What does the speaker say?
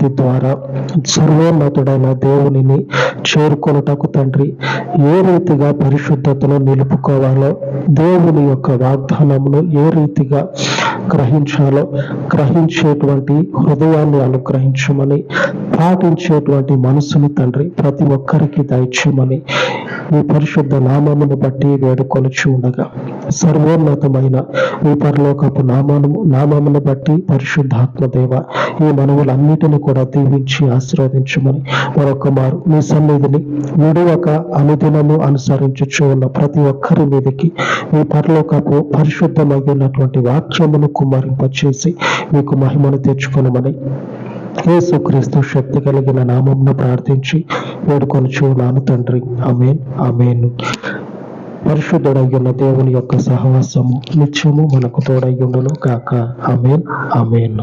ద్వారా సర్వోన్నతుడైన దేవునిని చేరుకొనుటకు తండ్రి ఏ రీతిగా పరిశుద్ధతను నిలుపుకోవాలో దేవుని యొక్క వాగ్దానమును ఏ రీతిగా గ్రహించాలో గ్రహించేటువంటి హృదయాన్ని అనుగ్రహించమని పాటించేటువంటి మనసుని తండ్రి ప్రతి ఒక్కరికి దయచేయమని ఈ పరిశుద్ధ నామమును బట్టి వేడుకొనిచి ఉండగా. సర్వోన్నతమైన ఈ పరలోకపు నామము నామమును బట్టి పరిశుద్ధాత్మ దేవ ఈ మనవులన్నిటిని కూడా దీవించి ఆశీర్వదించమని మరొక మారు మీ సన్నిధిని విడువక అనుదినము అనుసరించుచు ఉన్న ప్రతి ఒక్కరి మీదకి మీ పరలోకపు పరిశుద్ధమైనటువంటి వాక్యమును కుమ్మరింపచేసి మీకు మహిమను తెచ్చుకొనమని యేసుక్రీస్తు శక్తి కలిగిన నామంను ప్రార్థించి వేడుకొనుచు నాను తండ్రి. అమేన్ ఆమేన్. పరిశుద్ధుడయ్యున్న దేవుని యొక్క సహవాసము నిత్యము మనకు తోడయ్యుండును కాక ఆమేన్. ఆమేన్.